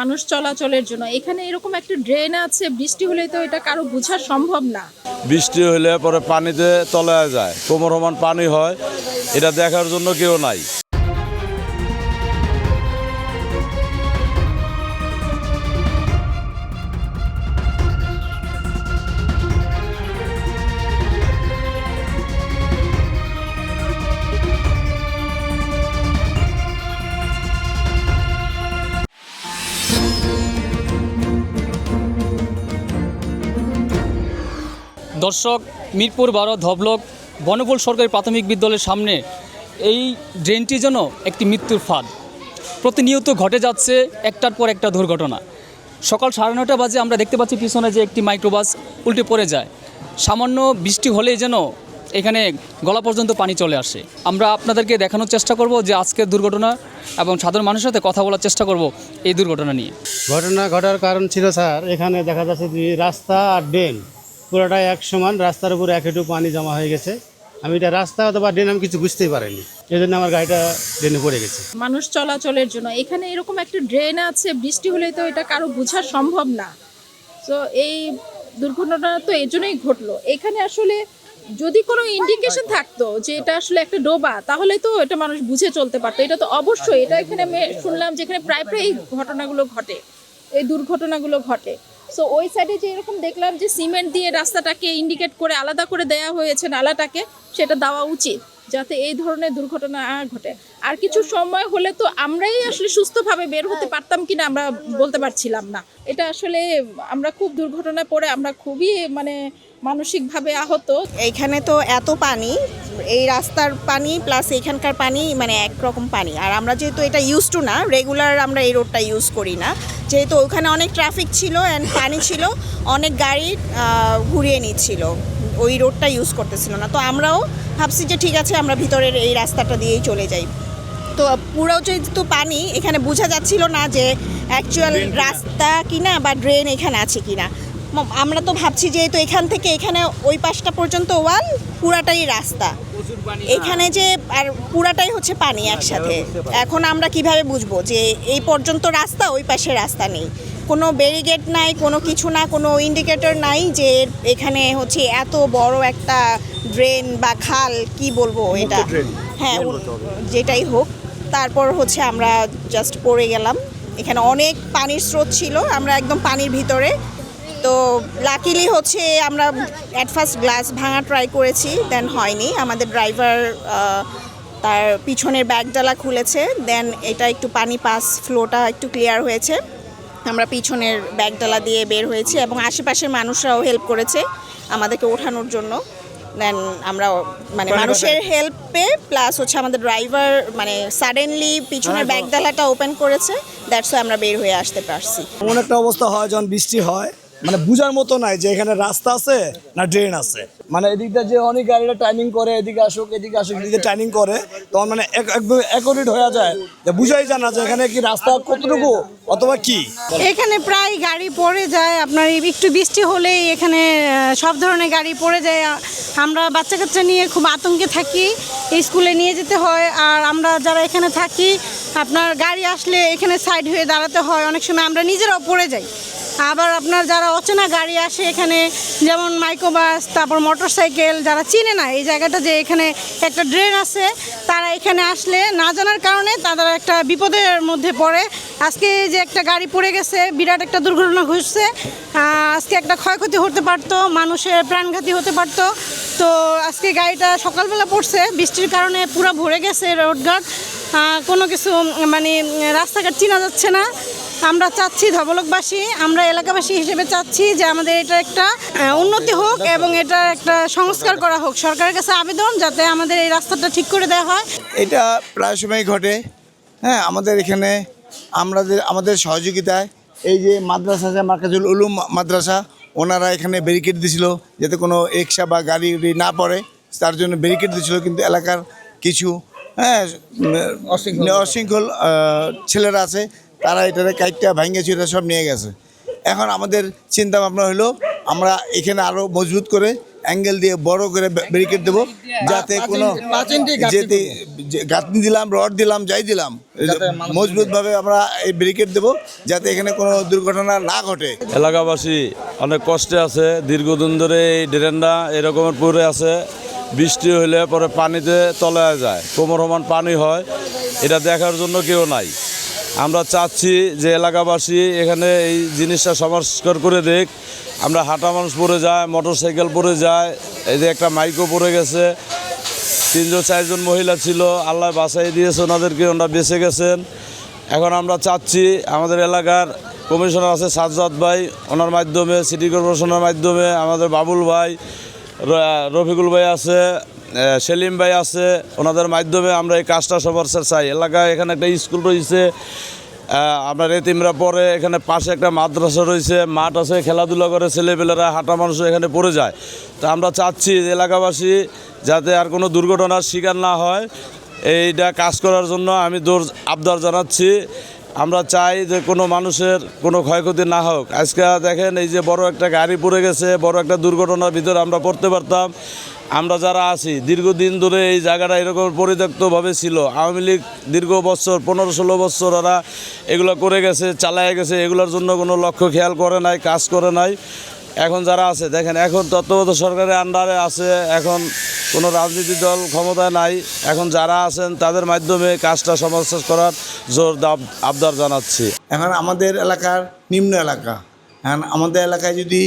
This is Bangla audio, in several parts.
মানুষ চলাচলের জন্য। এখানে এরকম একটা ড্রেন আছে, বৃষ্টি হলে তো এটা কারও বোঝা সম্ভব না। বৃষ্টি হলে পরে পানিতে তলায় যায়। কোমরমান পানি হয়, এটা দেখার জন্য কেউ নাই। দর্শক, মিরপুর বারো, ধবলক, বনফুল সরকারি প্রাথমিক বিদ্যালয়ের সামনে এই ড্রেনটি যেন একটি মৃত্যুর ফাঁদ। প্রতিনিয়ত ঘটে যাচ্ছে একটার পর একটা দুর্ঘটনা। সকাল সাড়ে নটা বাজে আমরা দেখতে পাচ্ছি পিছনে যে একটি মাইক্রোবাস উল্টে পড়ে যায়। সামান্য বৃষ্টি হলেই যেন এখানে গলা পর্যন্ত পানি চলে আসে। আমরা আপনাদেরকে দেখানোর চেষ্টা করব যে আজকের দুর্ঘটনা এবং সাধারণ মানুষের সাথে কথা বলার চেষ্টা করব এই দুর্ঘটনা নিয়ে। ঘটনা ঘটার কারণ ছিল স্যার, এখানে দেখা যাচ্ছে রাস্তা আর ড্রেন। পুরোটাই এক সমান, রাস্তার উপরে এক একটু পানি জমা হয়ে গেছে। আমি এটা রাস্তা অথবা ড্রেন, আমি কিছু বুঝতেই পারিনি। এই জন্য আমার গাড়িটা ড্রেনে পড়ে গেছে। মানুষ চলাচলের জন্য। এখানে এরকম একটা ড্রেন আছে, বৃষ্টি হলে তো এটা কারও বোঝা সম্ভব না। তো এই দুর্ঘটনা তো এই জন্যই ঘটলো। এখানে আসলে যদি কোনো ইন্ডিকেশন থাকতো যে এটা আসলে একটা ডোবা, তাহলে তো এটা মানুষ বুঝে চলতে পারতো। এটা তো অবশ্যই। এটা এখানে আমি শুনলাম যে এখানে প্রায় প্রায় এই ঘটনাগুলো ঘটে। এই দুর্ঘটনাগুলো ঘটে। সো ওই সাইডে যে এরকম দেখলাম যে সিমেন্ট দিয়ে রাস্তাটাকে ইন্ডিকেট করে আলাদা করে দেয়া হয়েছে নালাটাকে সেটা দেওয়া উচিত যাতে এই ধরনের দুর্ঘটনা আর ঘটে। আর কিছু সময় হলে তো আমরাই আসলে সুস্থভাবে বের হতে পারতাম কিনা আমরা বলতে পারছিলাম না। এটা আসলে আমরা খুব দুর্ঘটনায় পড়ে আমরা খুবই মানে মানসিকভাবে আহত। এইখানে তো এত পানি এই রাস্তার পানি প্লাস এখানকার পানি মানে একরকম পানি। আর আমরা যেহেতু এটা ইউজ টু না রেগুলার আমরা এই রোডটা ইউজ করি না। যেহেতু ওখানে অনেক ট্রাফিক ছিল অ্যান্ড পানি ছিল অনেক গাড়ি ঘুরিয়ে নিচ্ছিল। ওই রোডটা ইউজ করতেছিল না। তো আমরাও ভাবছি যে ঠিক আছে আমরা ভিতরের এই রাস্তাটা দিয়েই চলে যাই। তো পুরো যেহেতু পানি এখানে বোঝা যাচ্ছিল না যে অ্যাকচুয়াল রাস্তা কিনা বা ড্রেন এখানে আছে কিনা। আমরা তো ভাবছি যেহেতু এখান থেকে এখানে ওই পাশটা পর্যন্ত ওয়াল পুরাটাই রাস্তা। এখানে যে আর পুরাটাই হচ্ছে পানি একসাথে। এখন আমরা কীভাবে বুঝব যে এই পর্যন্ত রাস্তা ওই পাশে রাস্তা নেই? কোনো ব্যারিগেড নাই কোনো কিছু না কোনো ইন্ডিকেটর নাই যে এখানে হচ্ছে এত বড় একটা ড্রেন বা খাল কি বলব এটা? হ্যাঁ যেটাই হোক তারপর হচ্ছে আমরা জাস্ট পড়ে গেলাম। এখানে অনেক পানির স্রোত ছিল আমরা একদম পানির ভিতরে তো লাকিলি হচ্ছে আমরা অ্যাট ফার্স্ট গ্লাস ভাঙা ট্রাই করেছি দেন হয়নি। আমাদের ড্রাইভার তার পিছনের ব্যাগডালা খুলেছে দেন এটা একটু পানি পাস ফ্লোটা একটু ক্লিয়ার হয়েছে। আমরা পিছনের ব্যাগডালা দিয়ে বের হয়েছি এবং আশেপাশের মানুষরাও হেল্প করেছে আমাদেরকে ওঠানোর জন্য। দেন আমরা মানে মানুষের হেল্পে প্লাস হচ্ছে আমাদের ড্রাইভার মানে সাডেনলি পিছনের ব্যাগডালাটা ওপেন করেছে দ্যাটস আমরা বের হয়ে আসতে পারছি। এমন একটা অবস্থা হয় যখন বৃষ্টি হয় মানে বুঝার মতো নাই যে এখানে রাস্তা আছে না ড্রেন আছে। মানে এদিকটা যে অনেক গাড়িটা টাইমিং করে এদিকে আসুক এদিকে আসুক এদিকে টাইমিং করে তখন মানে এক- একদম অ্যাকোরেট হয়ে যায়। যে বুঝাই যায় যে এখানে কি রাস্তা কতটুকু অথবা কি। এখানে প্রায় গাড়ি পড়ে যায় আপনার একটু বৃষ্টি হলেই এখানে সব ধরনের গাড়ি পড়ে যায়। আমরা বাচ্চা কাচ্চা নিয়ে খুব আতঙ্কে থাকি স্কুলে নিয়ে যেতে হয়। আর আমরা যারা এখানে থাকি আপনার গাড়ি আসলে এখানে সাইড হয়ে দাঁড়াতে হয়। অনেক সময় আমরা নিজেরাও পড়ে যাই। আবার আপনার যারা অচেনা গাড়ি আসে এখানে, যেমন মাইক্রোবাস তারপর মোটরসাইকেল, যারা চিনে না, এই জায়গাটা যে এখানে একটা ড্রেন আছে, তারা এখানে আসলে না জানার কারণে তারা একটা বিপদের মধ্যে পড়ে। আজকে যে একটা গাড়ি পড়ে গেছে, বিরাট একটা দুর্ঘটনা ঘটছে আজকে একটা ক্ষয়ক্ষতি হতে পারতো, মানুষের প্রাণঘাতী হতে পারতো। তো আজকে গাড়িটা সকালবেলা পড়ছে, বৃষ্টির কারণে পুরো ভরে গেছে রোডঘাট। কোনো কিছু মানে রাস্তাঘাট চেনা যাচ্ছে না। আমরা চাচ্ছি ধবলকবাসী আমরা এলাকাবাসী হিসেবে চাচ্ছি যে আমাদের এটা একটা উন্নতি হোক এবং এটা একটা সংস্কার করা হোক। সরকারের কাছে আবেদন যাতে আমাদের এই রাস্তাটা ঠিক করে দেওয়া হয়। এটা প্রায় সময় ঘটে। হ্যাঁ আমাদের এখানে আমাদের আমাদের সহযোগিতায় এই যে মাদ্রাসা আছে মার্কাজুল উলুম মাদ্রাসা ওনারা এখানে ব্যারিকেড দিছিল যাতে কোনো রিক্সা বা গাড়ি উড়ি না পড়ে। তার জন্য ব্যারিকেড দিছিল কিন্তু এলাকার কিছু হ্যাঁ অশৃঙ্খল। ছেলেরা আছে। তারা এটারে কাইটটা ভাঙ্গে চুরে সব নিয়ে গেছে। এখন আমাদের চিন্তা ভাবনা হলো আমরা এখানে আরও মজবুত করে অ্যাঙ্গেল দিয়ে বড় করে ব্যারিকেড দেবো যাতে কোনো যেতে যে গাঁথনি দিলাম রড দিলাম যাই দিলাম মজবুতভাবে আমরা এই ব্যারিকেড দেবো যাতে এখানে কোনো দুর্ঘটনা না ঘটে। এলাকাবাসী অনেক কষ্টে আছে দীর্ঘদিন ধরে এই ড্রেনটা এরকমের পড়ে আছে বৃষ্টি হলে পরে পানিতে তলায় যায় কোমর সমান পানি হয় এটা দেখার জন্য কেউ নাই। আমরা চাচ্ছি যে এলাকাবাসী এখানে এই জিনিসটা সংস্কার করে দেখ। আমরা হাঁটা মানুষ পড়ে যায় মোটর সাইকেল পড়ে যায় এই যে একটা মাইকও পড়ে গেছে। তিনজন, চারজন মহিলা ছিল, আল্লাহ বাসাই দিয়েছে ওনাদেরকে, ওনারা বেঁচে গেছেন। এখন আমরা চাচ্ছি, আমাদের এলাকার কমিশনার আছে সাজ্জাদ ভাই, ওনার মাধ্যমে, সিটি কর্পোরেশনের মাধ্যমে, আমাদের বাবুল ভাই রফিকুল ভাই আছে সেলিম ভাই আছে, ওনাদের মাধ্যমে আমরা এই কাজটা সবার চাই। এলাকায় এখানে একটা স্কুল রয়েছে আপনার এতিমরা পরে এখানে পাশে একটা মাদ্রাসা রয়েছে, মাঠ আছে, খেলাধুলা করে ছেলেপেলেরা, হাঁটা মানুষ এখানে পড়ে যায়। তো আমরা চাচ্ছি এলাকাবাসী যাতে আর কোনো দুর্ঘটনার শিকার না হয়, এইটা কাজ করার জন্য আমি দৌড় আবদার জানাচ্ছি। আমরা চাই যে কোনো মানুষের কোনো ক্ষয়ক্ষতি না হোক। আজকে দেখেন এই যে বড় একটা গাড়ি পড়ে গেছে, বড় একটা দুর্ঘটনার ভিতরে আমরা পড়তে পারতাম। আমরা যারা আছি, দীর্ঘদিন ধরে এই জায়গাটা এরকম পরিত্যক্তভাবে ছিল। আওয়ামী লীগ দীর্ঘ বছর, পনেরো ষোলো বছর ওরা এগুলো করে গেছে, চালায় গেছে, এগুলোর জন্য কোনো লক্ষ্য খেয়াল করে নাই, কাজ করে নাই। এখন যারা আছে, দেখেন, এখন তত্ত্বাবধায়ক সরকারের আন্ডারে আছে, এখন কোনো রাজনীতি দল ক্ষমতায় নাই। এখন যারা আছেন, তাদের মাধ্যমে কাজটা সমাজ করার জোর আবদার জানাচ্ছি। এখন আমাদের এলাকার নিম্ন এলাকা। এখন আমাদের এলাকায় যদি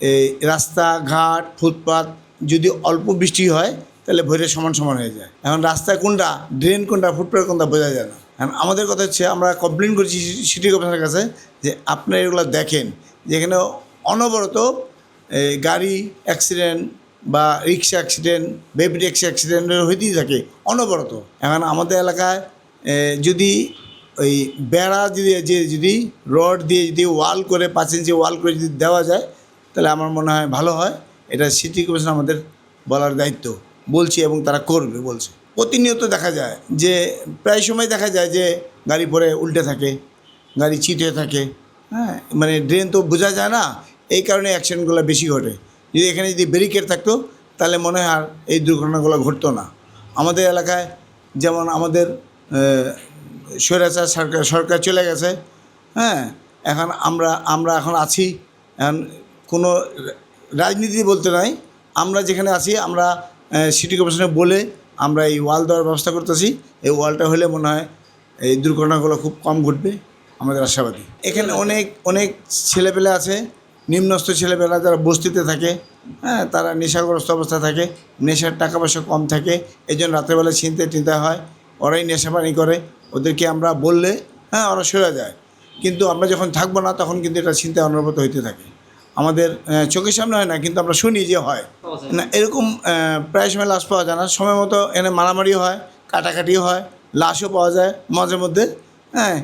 এই রাস্তা ঘাট ফুটপাত যদি অল্প বৃষ্টি হয়, তাহলে ভরে সমান সমান হয়ে যায়। এখন রাস্তা কোনটা ড্রেন কোনটা, ফুটপাত কোনটা বোঝা যায় না। এখন আমাদের কথা হচ্ছে, আমরা কমপ্লেন করছি সিটি কর্পোরেশনের কাছে যে আপনারা এগুলো দেখেন। যেখানে অনবরত গাড়ি অ্যাক্সিডেন্ট বা রিক্সা অ্যাক্সিডেন্ট বেবি ট্যাক্সি অ্যাক্সিডেন্ট হইতেই থাকে, অনবরত। এখন আমাদের এলাকায় যদি ওই বেড়া যদি যে যদি রড দিয়ে যদি ওয়াল করে, পাঁচ ইঞ্চি ওয়াল করে যদি দেওয়া যায়, তাহলে আমার মনে হয় ভালো হয়। এটা সিটি কর্পোরেশন আমাদের বলার দায়িত্ব। বলছি এবং তারা করবে, বলছে। প্রতিনিয়ত দেখা যায় যে, প্রায় সময় দেখা যায় যে, গাড়ি পরে উল্টে থাকে, গাড়ি চিট থাকে। হ্যাঁ মানে ড্রেন তো বোঝা যায় না, এই কারণে অ্যাক্সিডেন্টগুলো বেশি ঘটে। যদি এখানে যদি ব্যারিকেড থাকতো, তাহলে মনে হয় আর এই দুর্ঘটনাগুলো ঘটতো না। আমাদের এলাকায় যেমন আমাদের স্বৈরাচার সরকার সরকার চলে গেছে। হ্যাঁ এখন আমরা আমরা এখন আছি। এখন কোনো রাজনীতি বলতে নাই। আমরা যেখানে আছি, আমরা সিটি কর্পোরেশনে বলে আমরা এই ওয়াল দেওয়ার ব্যবস্থা করতেছি। এই ওয়ালটা হলে মনে হয় এই দুর্ঘটনাগুলো খুব কম ঘটবে। আমাদের আশাবাদী। এখানে অনেক অনেক ছেলেপেলে আছে, নিম্নস্থ ছেলেপেলা যারা বস্তিতে থাকে হ্যাঁ তারা নেশাগ্রস্ত অবস্থা থাকে, নেশার টাকা পয়সা কম থাকে এই জন্য রাত্রেবেলা চিনতে টিনতে হয়, ওরাই নেশা পানি করে, ওদেরকে আমরা বললে হ্যাঁ ওরা সরে যায়। কিন্তু আমরা যখন থাকব না, তখন কিন্তু এটা চিন্তা অনবরত হইতে থাকে। আমাদের চোখের সামনে হয় না কিন্তু আমরা শুনি যে হয়। না এরকম প্রায় সময় লাশ পাওয়া যায় না। সময় মতো এনে মারামারি হয় কাটাকাটিও হয় লাশও পাওয়া যায় মাঝে মধ্যে। হ্যাঁ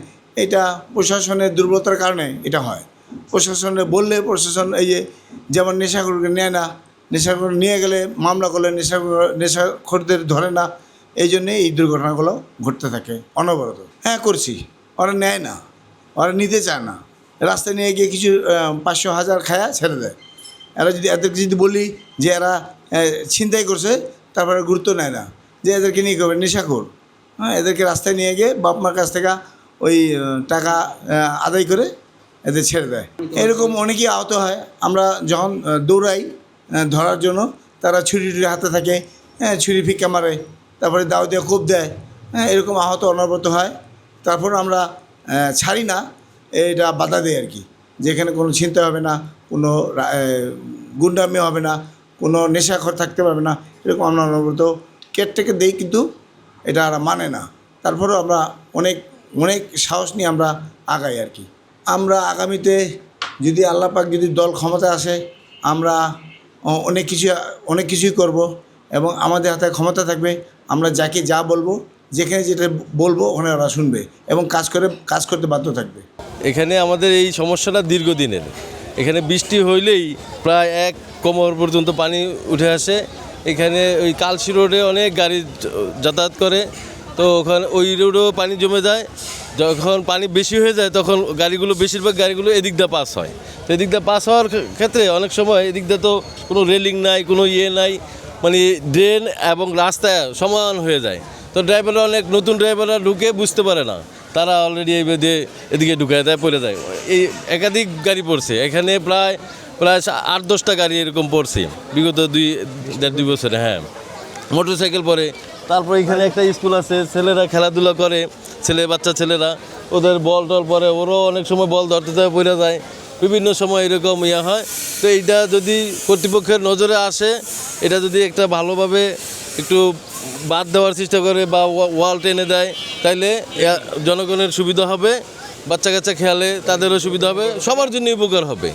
এটা প্রশাসনের দুর্বলতার কারণে এটা হয়। প্রশাসনে বললে প্রশাসন এই যে যেমন নেশাখোরকে নেয় না নেশাখোর নিয়ে গেলে মামলা করলে নেশাখোর নেশাখোরদের ধরে না এই জন্যে এই দুর্ঘটনাগুলো ঘটতে থাকে অনবরত। হ্যাঁ করছি। ওরা নেয় না ওরা নিতে চায় না। রাস্তায় নিয়ে গিয়ে কিছু পাঁচশো হাজার খায়া ছেড়ে দেয়। এরা যদি এদেরকে যদি বলি যে এরা ছিনতাই করছে, তারপরে গুরুত্ব নেয় না। যে এদেরকে নিয়ে করবে, নেশাখোর। হ্যাঁ এদেরকে রাস্তায় নিয়ে গিয়ে বাপ মার কাছ থেকে ওই টাকা আদায় করে এদের ছেড়ে দেয়। এরকম অনেকেই আহত হয়। আমরা যখন দৌড়াই ধরার জন্য, তারা ছুরি টুরি হাতে থাকে হ্যাঁ ছুরি ফিক্কা মারে, তারপরে দাও দিয়ে কোপ দেয়। হ্যাঁ এরকম আহত অনবরত হয়। তারপর আমরা ছাড়ি না। এটা বাধা দেয় আর কি। যেখানে কোনো চিন্তা হবে না, কোনো গুন্ডামি হবে না, কোনো নেশাখর থাকতে পারবে না, এরকম আমরা অনবরত কেটটেকে দেই কিন্তু এটা আর মানে না। তারপরেও আমরা অনেক অনেক সাহস নিয়ে আমরা আগাই আর কি। আমরা আগামীতে যদি আল্লাহ পাক যদি দল ক্ষমতায় আসে, আমরা অনেক কিছু, অনেক কিছুই করব এবং আমাদের হাতে ক্ষমতা থাকবে, আমরা যাকে যা বলব, যেখানে যেটা বলব ওখানে ওরা শুনবে এবং কাজ করে, কাজ করতে বাধ্য থাকবে। এখানে আমাদের এই সমস্যাটা দীর্ঘদিনের। এখানে বৃষ্টি হইলেই প্রায় এক কোমর পর্যন্ত পানি উঠে আসে। এখানে ওই কালসি রোডে অনেক গাড়ি যাতায়াত করে। তো ওখানে ওই রোডেও পানি জমে যায়। যখন পানি বেশি হয়ে যায় তখন গাড়িগুলো, বেশিরভাগ গাড়িগুলো এদিক দিয়ে পাস হয়। তো এদিক দিয়ে পাস হওয়ার ক্ষেত্রে অনেক সময় এদিক দিয়ে তো কোনো রেলিং নাই, কোনো ইয়ে নাই। মানে ড্রেন এবং রাস্তা সমান হয়ে যায়। তো ড্রাইভাররা অনেক নতুন ড্রাইভাররা ঢুকে বুঝতে পারে না। তারা অলরেডি এই বেঁধে এদিকে ঢুকায় দেয় পড়ে যায়। এই একাধিক গাড়ি পড়ছে। এখানে প্রায় প্রায় আট, দশটা গাড়ি এরকম পড়ছে। বিগত দুই, দেড়, দুই বছরে হ্যাঁ। মোটর সাইকেল পরে। তারপর এখানে একটা স্কুল আছে, ছেলেরা খেলাধুলা করে, ছেলে, বাচ্চা ছেলেরা। ওদের বল টল পরে, ওরাও অনেক সময় বল ধরতে ধরে পড়ে যায়। বিভিন্ন সময় এরকম ইয়ে হয়। তো এইটা যদি কর্তৃপক্ষের নজরে আসে, এটা যদি একটা ভালোভাবে একটু বাদ দেওয়ার চেষ্টা করে বা ওয়াল টেনে দেয়, তাইলে জনগণের সুবিধা হবে, বাচ্চা কাচ্চা খেয়ালে তাদেরও সুবিধা হবে, সবার জন্য উপকার হবে।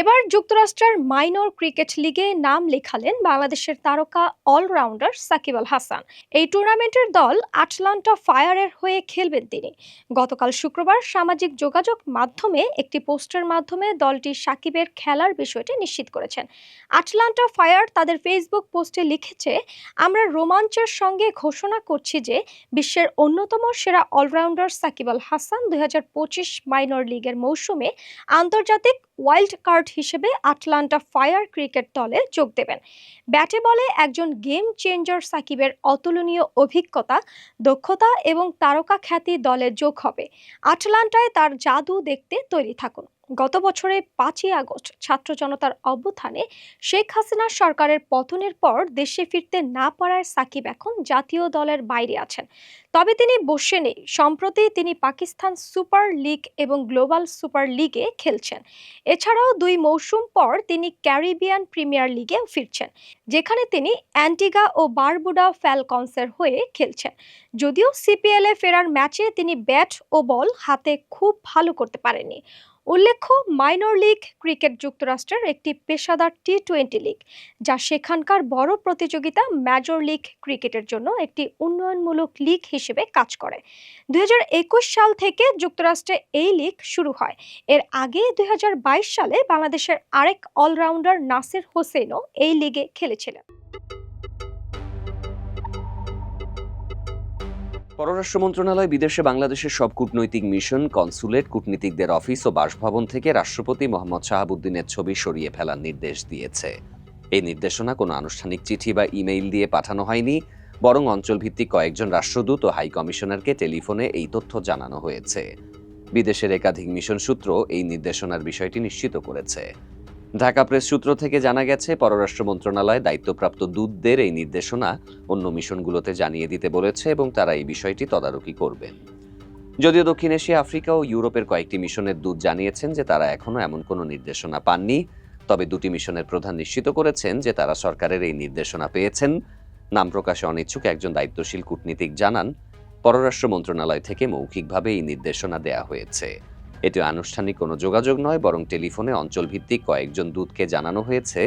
এবার যুক্তরাষ্ট্রের মাইনর ক্রিকেট লিগে নাম লেখালেন বাংলাদেশের তারকা অলরাউন্ডার সাকিব আল হাসান। এই টুর্নামেন্টের দল আটলান্টা ফায়ারের হয়ে খেলবেন তিনি। গতকাল শুক্রবার সামাজিক যোগাযোগ মাধ্যমে একটি পোস্টের মাধ্যমে দলটি সাকিবের খেলার বিষয়টি নিশ্চিত করেছেন। আটলান্টা ফায়ার তাদের ফেসবুক পোস্টে লিখেছে, আমরা রোমাঞ্চের সঙ্গে ঘোষণা করছি যে বিশ্বের অন্যতম সেরা অলরাউন্ডার সাকিব আল হাসান দুই হাজার পঁচিশ মাইনর লিগের মৌসুমে আন্তর্জাতিক ওয়াইল্ড কার্ড হিসেবে আটলান্টা ফায়ার ক্রিকেট দলে যোগ দেবেন। ব্যাটে বলে একজন গেম চেঞ্জার সাকিবের অতুলনীয় অভিজ্ঞতা, দক্ষতা এবং তারকা খ্যাতি দলে যোগ হবে। আটলান্টায় তার জাদু দেখতে তৈরি থাকুন। গত বছরে পাঁচই আগস্ট ছাত্র জনতার অভ্যুত্থানে শেখ হাসিনার সরকারের পতনের পর দেশে ফিরতে না পারায় সাকিব এখন জাতীয় দলের বাইরে আছেন। তবে তিনি বসে নেই। সম্প্রতি তিনি পাকিস্তান সুপার লিগ এবং গ্লোবাল সুপার লিগে খেলছেন। এছাড়াও দুই মৌসুম পর তিনি ক্যারিবিয়ান প্রিমিয়ার লিগেও ফিরছেন, যেখানে তিনি অ্যান্টিগা ও বারবুডা ফ্যালকনসের হয়ে খেলছেন। যদিও সিপিএল ফেরার ম্যাচে তিনি ব্যাট ও বল হাতে খুব ভালো করতে পারেননি। উল্লেখ্য মাইনর লিগ ক্রিকেট যুক্তরাষ্ট্রের একটি পেশাদার টি টোয়েন্টি লিগ যা সেখানকার বড় প্রতিযোগিতা মেজর লিগ ক্রিকেটের জন্য একটি উন্নয়নমূলক লিগ হিসেবে কাজ করে। দুই হাজার একুশ সাল থেকে যুক্তরাষ্ট্রে এই লিগ শুরু হয়। এর আগে দুই হাজার বাইশ সালে বাংলাদেশের আরেক অলরাউন্ডার নাসির হোসেনও এই লিগে খেলেছিলেন। পররাষ্ট্র মন্ত্রণালয় বিদেশে বাংলাদেশের সব কূটনৈতিক মিশন, কনসুলেট, কূটনীতিকদের অফিস ও বাসভবন থেকে রাষ্ট্রপতি মোহাম্মদ শাহাবুদ্দিনের ছবি সরিয়ে ফেলার নির্দেশ দিয়েছে। এই নির্দেশনা কোনো আনুষ্ঠানিক চিঠি বা ইমেইল দিয়ে পাঠানো হয়নি, বরং অঞ্চলভিত্তিক কয়েকজন রাষ্ট্রদূত ও হাই কমিশনারকে টেলিফোনে এই তথ্য জানানো হয়েছে। বিদেশের একাধিক মিশন সূত্র এই নির্দেশনার বিষয়টি নিশ্চিত করেছে। ঢাকা প্রেস সূত্র থেকে জানা গেছে, পররাষ্ট্র মন্ত্রণালয় দায়িত্বপ্রাপ্ত দূতদের এই নির্দেশনা অন্য মিশনগুলোতে জানিয়ে দিতে বলেছে এবং তারা এই বিষয়টি তদারকি করবেন যদিও দক্ষিণ এশিয়া, আফ্রিকা ও ইউরোপের কয়েকটি মিশনের দূত জানিয়েছেন যে তারা এখনও এমন কোনো নির্দেশনা পাননি। তবে দুটি মিশনের প্রধান নিশ্চিত করেছেন যে তারা সরকারের এই নির্দেশনা পেয়েছেন। নাম প্রকাশে অনিচ্ছুক একজন দায়িত্বশীল কূটনীতিক জানান, পররাষ্ট্র মন্ত্রণালয় থেকে মৌখিকভাবে এই নির্দেশনা দেয়া হয়েছে। এটি আনুষ্ঠানিক কোনো যোগাযোগ নয়, বরং টেলিফোনে অঞ্চলভিত্তিক কয়েকজন দূতকে জানানো হয়েছে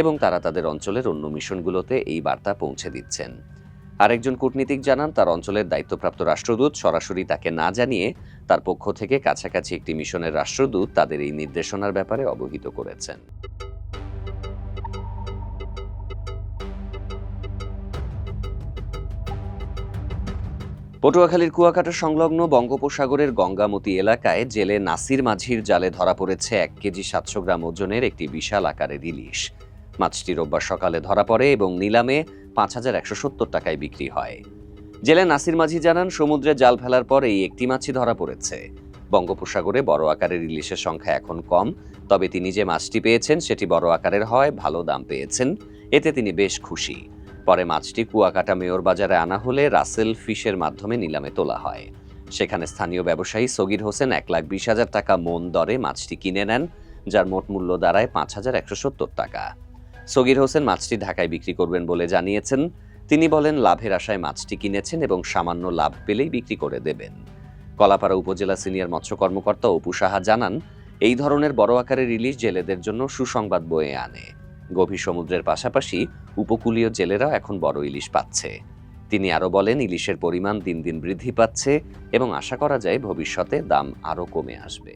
এবং তারা তাদের অঞ্চলের অন্য মিশনগুলোতে এই বার্তা পৌঁছে দিচ্ছেন। আরেকজন কূটনীতিক জানান, তার অঞ্চলের দায়িত্বপ্রাপ্ত রাষ্ট্রদূত সরাসরি তাকে না জানিয়ে তার পক্ষ থেকে কাছাকাছি একটি মিশনের রাষ্ট্রদূত তাদের এই নির্দেশনার ব্যাপারে অবহিত করেছেন। পটুয়াখালীর কুয়াকাটা সংলগ্ন বঙ্গোপসাগরের গঙ্গামতি এলাকায় জেলে নাসির মাঝির জালে ধরা পড়েছে এক কেজি সাতশো গ্রাম ওজনের একটি বিশাল আকারের ইলিশ। মাছটি রোববার সকালে ধরা পড়ে এবং নিলামে পাঁচ হাজার একশো সত্তর টাকায় বিক্রি হয়। জেলে নাসির মাঝি জানান, সমুদ্রে জাল ফেলার পর এই একটি মাছই ধরা পড়েছে। বঙ্গোপসাগরে বড় আকারের ইলিশের সংখ্যা এখন কম, তবে তিনি যে মাছটি পেয়েছেন, সেটি বড় আকারের হয়, ভালো দাম পেয়েছেন, এতে তিনি বেশ খুশি। পরে মাছটি কুয়াকাটা মেয়র বাজারে আনা হলে রাসেল ফিশের মাধ্যমে নিলামে তোলা হয়। সেখানে স্থানীয় ব্যবসায়ী সগির হোসেন এক লাখ বিশ হাজার টাকা মন দরে মাছটি কিনে নেন, যার মোট মূল্য দাঁড়ায় পাঁচ হাজার একশো সত্তর টাকা। সগির হোসেন মাছটি ঢাকায় বিক্রি করবেন বলে জানিয়েছেন। তিনি বলেন, লাভের আশায় মাছটি কিনেছেন এবং সামান্য লাভ পেলেই বিক্রি করে দেবেন। কলাপাড়া উপজেলা সিনিয়র মৎস্য কর্মকর্তা অপু সাহা জানান, এই ধরনের বড় আকারের ইলিশ জেলেদের জন্য সুসংবাদ বয়ে আনে। গভীর সমুদ্রের পাশাপাশি উপকূলীয় জেলেরাও এখন বড় ইলিশ পাচ্ছে। তিনি আরও বলেন, ইলিশের পরিমাণ দিন দিন বৃদ্ধি পাচ্ছে এবং আশা করা যায় ভবিষ্যতে দাম আরও কমে আসবে।